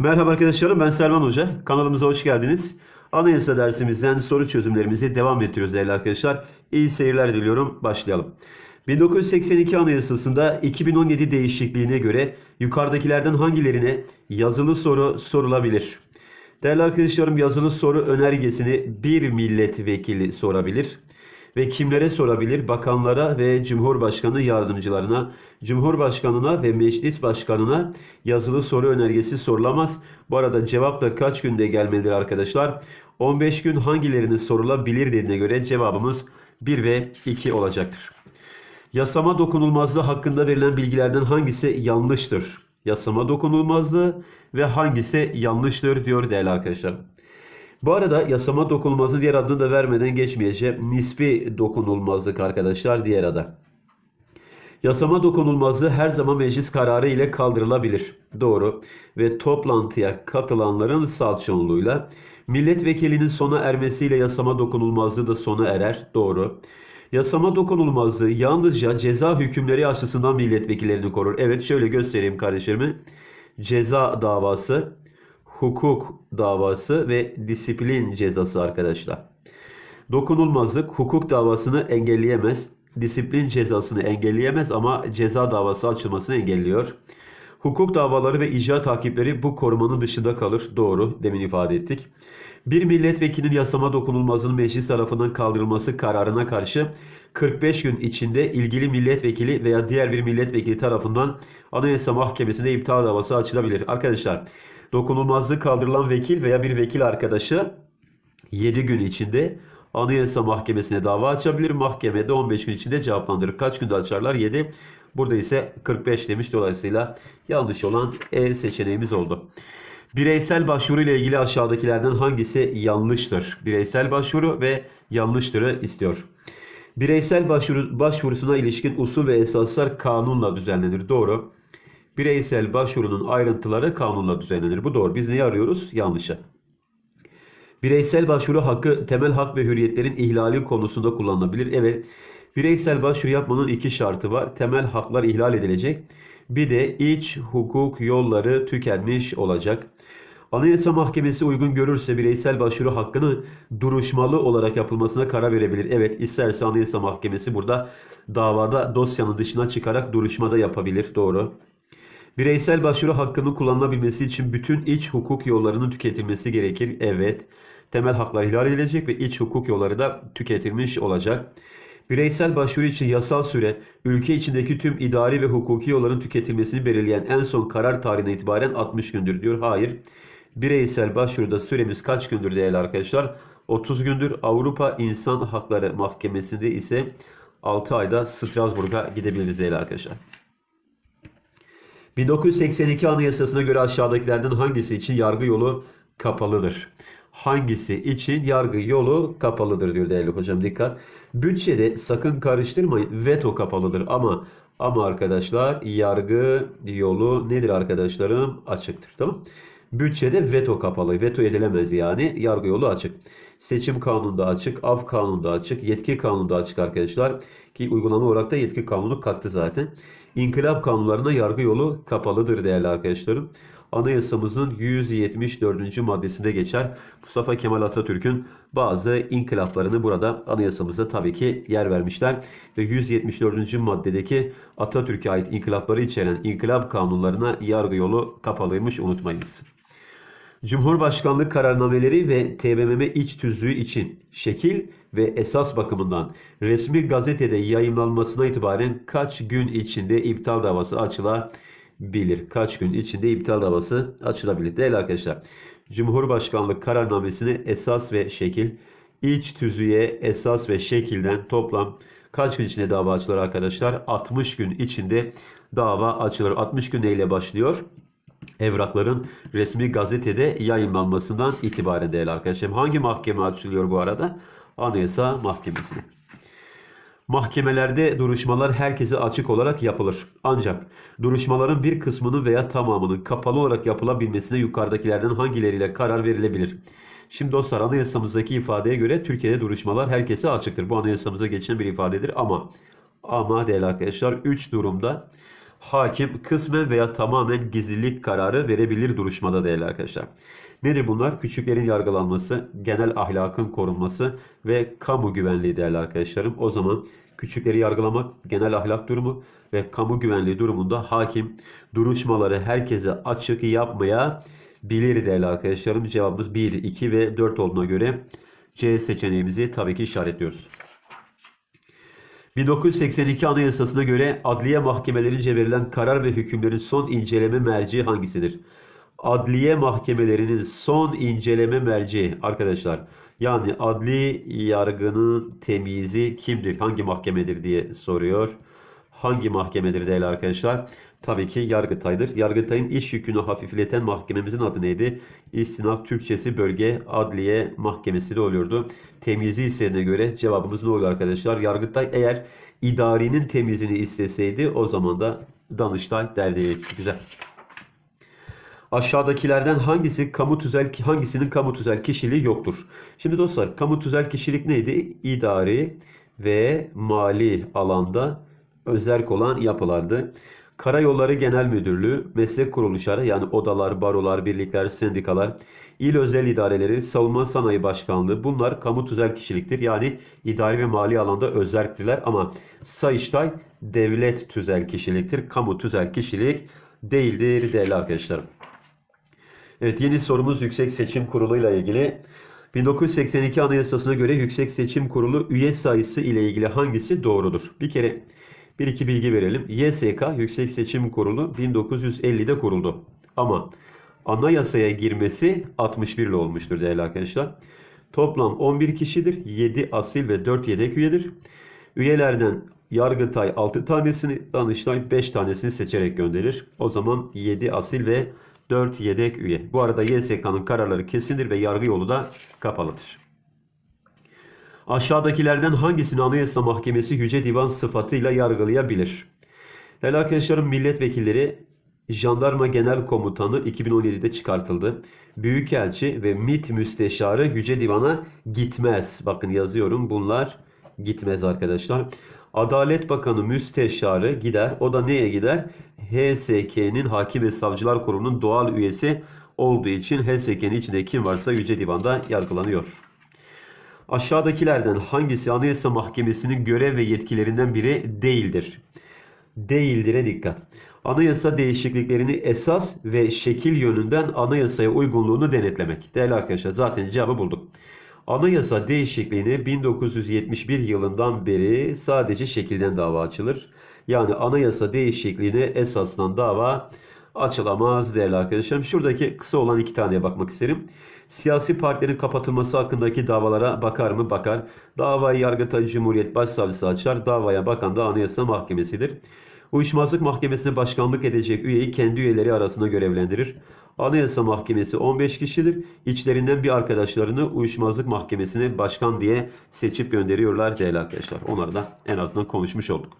Merhaba arkadaşlarım ben Selman Hoca. Kanalımıza hoş geldiniz. Anayasa dersimizden soru çözümlerimizi devam ettiriyoruz değerli arkadaşlar. İyi seyirler diliyorum. Başlayalım. 1982 Anayasası'nda 2017 değişikliğine göre yukarıdakilerden hangilerine yazılı soru sorulabilir? Değerli arkadaşlarım yazılı soru önergesini bir milletvekili sorabilir. Ve kimlere sorabilir? Bakanlara ve Cumhurbaşkanı yardımcılarına, Cumhurbaşkanına ve Meclis Başkanına yazılı soru önergesi sorulamaz. Bu arada cevap da kaç günde gelmelidir arkadaşlar? 15 gün hangilerine sorulabilir dediğine göre cevabımız 1 ve 2 olacaktır. Yasama dokunulmazlığı hakkında verilen bilgilerden hangisi yanlıştır? Yasama dokunulmazlığı ve hangisi yanlıştır diyor değerli arkadaşlar. Bu arada yasama dokunulmazlığı diğer adını da vermeden geçmeyeceğim. Nispi dokunulmazlık arkadaşlar diğer adı. Yasama dokunulmazlığı her zaman meclis kararı ile kaldırılabilir. Doğru. Ve toplantıya katılanların salt çoğunluğuyla milletvekilinin sona ermesiyle yasama dokunulmazlığı da sona erer. Doğru. Yasama dokunulmazlığı yalnızca ceza hükümleri açısından milletvekillerini korur. Evet şöyle göstereyim kardeşlerime. Ceza davası, hukuk davası ve disiplin cezası arkadaşlar. Dokunulmazlık hukuk davasını engelleyemez, disiplin cezasını engelleyemez ama ceza davası açılmasını engelliyor. Hukuk davaları ve icra takipleri bu korumanın dışında kalır. Doğru, demin ifade ettik. Bir milletvekilinin yasama dokunulmazlığının meclis tarafından kaldırılması kararına karşı 45 gün içinde ilgili milletvekili veya diğer bir milletvekili tarafından Anayasa Mahkemesi'nde iptal davası açılabilir. Arkadaşlar, dokunulmazlığı kaldırılan vekil veya bir vekil arkadaşı 7 gün içinde Anayasa Mahkemesi'ne dava açabilir. Mahkemede 15 gün içinde cevaplandırır. Kaç günde açarlar? 7. Burada ise 45 demiş. Dolayısıyla yanlış olan E seçeneğimiz oldu. Bireysel başvuru ile ilgili aşağıdakilerden hangisi yanlıştır? Bireysel başvuru ve yanlıştırı istiyor. Bireysel başvuru, başvurusuna ilişkin usul ve esaslar kanunla düzenlenir. Doğru. Bireysel başvurunun ayrıntıları kanunla düzenlenir. Bu doğru. Biz neyi arıyoruz? Yanlışı. Bireysel başvuru hakkı temel hak ve hürriyetlerin ihlali konusunda kullanılabilir. Evet. Bireysel başvuru yapmanın iki şartı var. Temel haklar ihlal edilecek. Bir de iç hukuk yolları tükenmiş olacak. Anayasa Mahkemesi uygun görürse bireysel başvuru hakkını duruşmalı olarak yapılmasına karar verebilir. Evet isterse Anayasa Mahkemesi burada davada dosyanın dışına çıkarak duruşmada yapabilir. Doğru. Bireysel başvuru hakkının kullanılabilmesi için bütün iç hukuk yollarının tüketilmesi gerekir. Evet. Temel haklar ihlal edilecek ve iç hukuk yolları da tüketilmiş olacak. Bireysel başvuru için yasal süre ülke içindeki tüm idari ve hukuki yolların tüketilmesini belirleyen en son karar tarihine itibaren 60 gündür diyor. Hayır. Bireysel başvuruda süremiz kaç gündür değerli arkadaşlar? 30 gündür. Avrupa İnsan Hakları Mahkemesi'nde ise 6 ayda Strasbourg'a gidebiliriz değerli arkadaşlar. 1982 Anayasası'na göre aşağıdakilerden hangisi için yargı yolu kapalıdır? Hangisi için yargı yolu kapalıdır diyor değerli hocam dikkat. Bütçede sakın karıştırmayın veto kapalıdır ama ama arkadaşlar yargı yolu nedir arkadaşlarım? Açıktır tamam Bütçede veto kapalı. Veto edilemez yani. Yargı yolu açık. Seçim kanununda açık. Av kanununda açık. Yetki kanununda açık arkadaşlar. Ki uygulama olarak da yetki kanunu kalktı zaten. İnkılap kanunlarına yargı yolu kapalıdır değerli arkadaşlarım. Anayasamızın 174. maddesinde geçer. Mustafa Kemal Atatürk'ün bazı inkılaplarını burada anayasamızda tabii ki yer vermişler. Ve 174. maddedeki Atatürk'e ait inkılapları içeren inkılap kanunlarına yargı yolu kapalıymış unutmayınız. Cumhurbaşkanlık kararnameleri ve TBMM iç tüzüğü için şekil ve esas bakımından resmi gazetede yayımlanmasına itibaren kaç gün içinde iptal davası açılabilir? Kaç gün içinde iptal davası açılabilir? Değerli arkadaşlar, Cumhurbaşkanlık kararnamesini esas ve şekil, iç tüzüğe esas ve şekilden toplam kaç gün içinde dava açılır arkadaşlar? 60 gün içinde dava açılır. 60 gün neyle başlıyor? Evrakların resmi gazetede yayınlanmasından itibaren değerli arkadaşlarım. Hangi mahkeme açılıyor bu arada? Anayasa Mahkemesi'ne. Mahkemelerde duruşmalar herkese açık olarak yapılır. Ancak duruşmaların bir kısmının veya tamamının kapalı olarak yapılabilmesine yukarıdakilerden hangileriyle karar verilebilir? Şimdi dostlar anayasamızdaki ifadeye göre Türkiye'de duruşmalar herkese açıktır. Bu anayasamıza geçen bir ifadedir ama ama değerli arkadaşlar 3 durumda hakim kısmen veya tamamen gizlilik kararı verebilir duruşmada değerli arkadaşlar. Nedir bunlar? Küçüklerin yargılanması, genel ahlakın korunması ve kamu güvenliği değerli arkadaşlarım. O zaman küçükleri yargılamak, genel ahlak durumu ve kamu güvenliği durumunda hakim duruşmaları herkese açık yapmaya bilir değerli arkadaşlarım. Cevabımız 1, 2 ve 4 olduğuna göre C seçeneğimizi tabii ki işaretliyoruz. 1982 Anayasası'na göre adliye mahkemelerince verilen karar ve hükümlerin son inceleme merci hangisidir? Adliye mahkemelerinin son inceleme merci arkadaşlar. Yani adli yargının temyizi kimdir? Hangi mahkemedir diye soruyor. Hangi mahkemedir değerli arkadaşlar? Tabii ki Yargıtay'dır. Yargıtay'ın iş yükünü hafifleten mahkememizin adı neydi? İstinaf Türkçesi Bölge Adliye Mahkemesi de oluyordu. Temyizi istediğine göre cevabımız ne oluyor arkadaşlar? Yargıtay eğer idarinin temizini isteseydi o zaman da Danıştay derdi. Güzel. Aşağıdakilerden hangisi kamu tüzel hangisinin kamu tüzel kişiliği yoktur? Şimdi dostlar kamu tüzel kişilik neydi? İdari ve mali alanda özerk olan yapılardı. Karayolları Genel Müdürlüğü, meslek kuruluşları yani odalar, barolar, birlikler, sendikalar, il özel idareleri, savunma sanayi başkanlığı bunlar kamu tüzel kişiliktir. Yani idari ve mali alanda özerktirler ama Sayıştay devlet tüzel kişiliktir. Kamu tüzel kişilik değildir değerli arkadaşlarım. Evet yeni sorumuz Yüksek Seçim Kurulu ile ilgili. 1982 Anayasası'na göre Yüksek Seçim Kurulu üye sayısı ile ilgili hangisi doğrudur? Bir kere bir iki bilgi verelim. YSK Yüksek Seçim Kurulu 1950'de kuruldu. Ama anayasaya girmesi 61 ile olmuştur değerli arkadaşlar. Toplam 11 kişidir. 7 asil ve 4 yedek üyedir. Üyelerden Yargıtay 6 tanesini, Danıştay 5 tanesini seçerek gönderir. O zaman 7 asil ve 4 yedek üye. Bu arada YSK'nın kararları kesindir ve yargı yolu da kapalıdır. Aşağıdakilerden hangisini Anayasa Mahkemesi Yüce Divan sıfatıyla yargılayabilir? Değerli arkadaşlarım milletvekilleri Jandarma Genel Komutanı 2017'de çıkartıldı. Büyükelçi ve MİT Müsteşarı Yüce Divan'a gitmez. Bakın yazıyorum bunlar gitmez arkadaşlar. Adalet Bakanı Müsteşarı gider. O da neye gider? HSK'nin Hakim ve Savcılar Kurulu'nun doğal üyesi olduğu için HSK'nin içinde kim varsa Yüce Divan'da yargılanıyor. Aşağıdakilerden hangisi Anayasa Mahkemesi'nin görev ve yetkilerinden biri değildir? Değildir'e dikkat. Anayasa değişikliklerini esas ve şekil yönünden anayasaya uygunluğunu denetlemek. Değerli arkadaşlar zaten cevabı bulduk. Anayasa değişikliğini 1971 yılından beri sadece şekilden dava açılır. Yani anayasa değişikliğine esasdan dava açılamaz değerli arkadaşlarım. Şuradaki kısa olan iki taneye bakmak isterim. Siyasi partilerin kapatılması hakkındaki davalara bakar mı? Bakar. Davayı Yargıtay Cumhuriyet Başsavcısı açar. Davaya bakan da Anayasa Mahkemesi'dir. Uyuşmazlık Mahkemesi'ne başkanlık edecek üyeyi kendi üyeleri arasında görevlendirir. Anayasa Mahkemesi 15 kişidir. İçlerinden bir arkadaşlarını Uyuşmazlık Mahkemesi'ne başkan diye seçip gönderiyorlar değerli arkadaşlar. Onları da en azından konuşmuş olduk.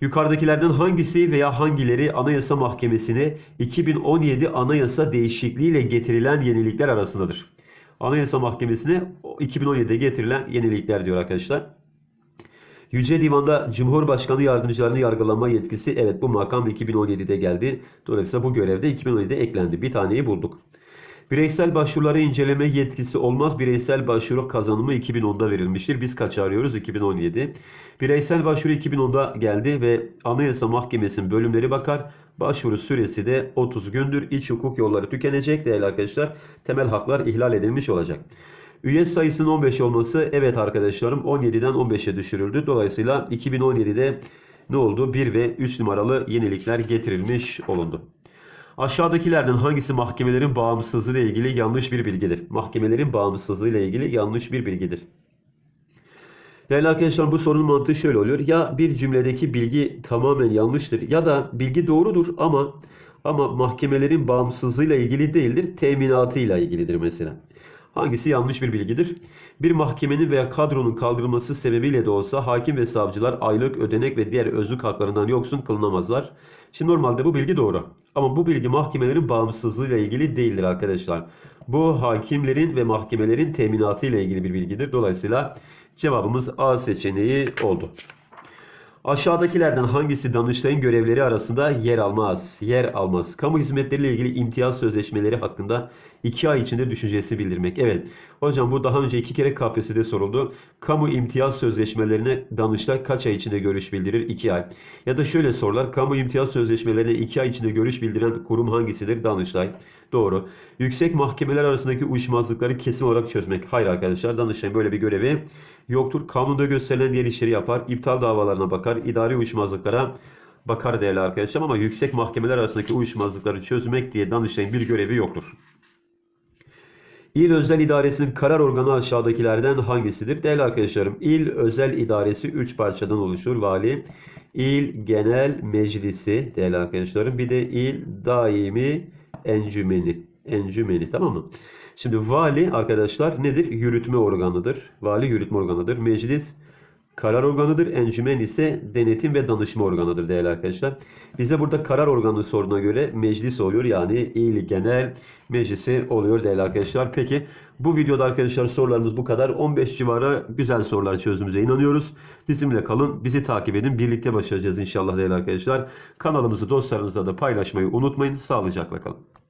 Yukarıdakilerden hangisi veya hangileri Anayasa Mahkemesi'ne 2017 anayasa değişikliğiyle getirilen yenilikler arasındadır? Anayasa Mahkemesi'ne 2017'de getirilen yenilikler diyor arkadaşlar. Yüce Divan'da Cumhurbaşkanı yardımcılarını yargılama yetkisi evet bu makam 2017'de geldi. Dolayısıyla bu görevde 2017'de eklendi. Bir taneyi bulduk. Bireysel başvuruları inceleme yetkisi olmaz. Bireysel başvuru kazanımı 2010'da verilmiştir. Biz kaç arıyoruz? 2017. Bireysel başvuru 2010'da geldi ve Anayasa Mahkemesi'nin bölümleri bakar. Başvuru süresi de 30 gündür. İç hukuk yolları tükenecek değerli arkadaşlar. Temel haklar ihlal edilmiş olacak. Üye sayısının 15 olması evet arkadaşlarım 17'den 15'e düşürüldü. Dolayısıyla 2017'de ne oldu? 1 ve 3 numaralı yenilikler getirilmiş olundu. Aşağıdakilerden hangisi mahkemelerin bağımsızlığı ile ilgili yanlış bir bilgidir? Mahkemelerin bağımsızlığı ile ilgili yanlış bir bilgidir. Değerli arkadaşlar bu sorunun mantığı şöyle oluyor. Ya bir cümledeki bilgi tamamen yanlıştır ya da bilgi doğrudur ama ama mahkemelerin bağımsızlığıyla ilgili değildir, teminatıyla ilgilidir mesela. Hangisi yanlış bir bilgidir? Bir mahkemenin veya kadronun kaldırılması sebebiyle de olsa hakim ve savcılar aylık, ödenek ve diğer özlük haklarından yoksun kılınamazlar. Şimdi normalde bu bilgi doğru. Ama bu bilgi mahkemelerin bağımsızlığıyla ilgili değildir arkadaşlar. Bu hakimlerin ve mahkemelerin teminatı ile ilgili bir bilgidir. Dolayısıyla cevabımız A seçeneği oldu. Aşağıdakilerden hangisi Danıştay'ın görevleri arasında yer almaz? Yer almaz. Kamu hizmetleriyle ilgili imtiyaz sözleşmeleri hakkında 2 ay içinde düşüncesi bildirmek. Evet. Hocam bu daha önce iki kere KPSS'de soruldu. Kamu imtiyaz sözleşmelerine Danıştay kaç ay içinde görüş bildirir? 2 ay. Ya da şöyle sorular. Kamu imtiyaz sözleşmelerine 2 ay içinde görüş bildiren kurum hangisidir? Danıştay. Doğru. Yüksek mahkemeler arasındaki uyuşmazlıkları kesin olarak çözmek. Hayır arkadaşlar. Danıştay'ın böyle bir görevi yoktur. Kanunda gösterilen diğer işleri yapar. iptal davalarına bakar. İdari uyuşmazlıklara bakar değerli arkadaşlar ama yüksek mahkemeler arasındaki uyuşmazlıkları çözmek diye Danıştay'ın bir görevi yoktur. İl Özel İdaresi'nin karar organı aşağıdakilerden hangisidir? Değerli arkadaşlarım, İl Özel İdaresi 3 parçadan oluşur. Vali, İl Genel Meclisi değerli arkadaşlarım. Bir de İl Daimi Encümeni. Encümeni tamam mı? Şimdi vali arkadaşlar nedir? Yürütme organıdır. Vali yürütme organıdır. Meclis karar organıdır. Encümen ise denetim ve danışma organıdır değerli arkadaşlar. Bize burada karar organı sorduğuna göre meclis oluyor. Yani il genel meclisi oluyor değerli arkadaşlar. Peki bu videoda arkadaşlar sorularımız bu kadar. 15 civarı güzel sorular çözdüğümüze inanıyoruz. Bizimle kalın. Bizi takip edin. Birlikte başaracağız inşallah değerli arkadaşlar. Kanalımızı dostlarınızla da paylaşmayı unutmayın. Sağlıcakla kalın.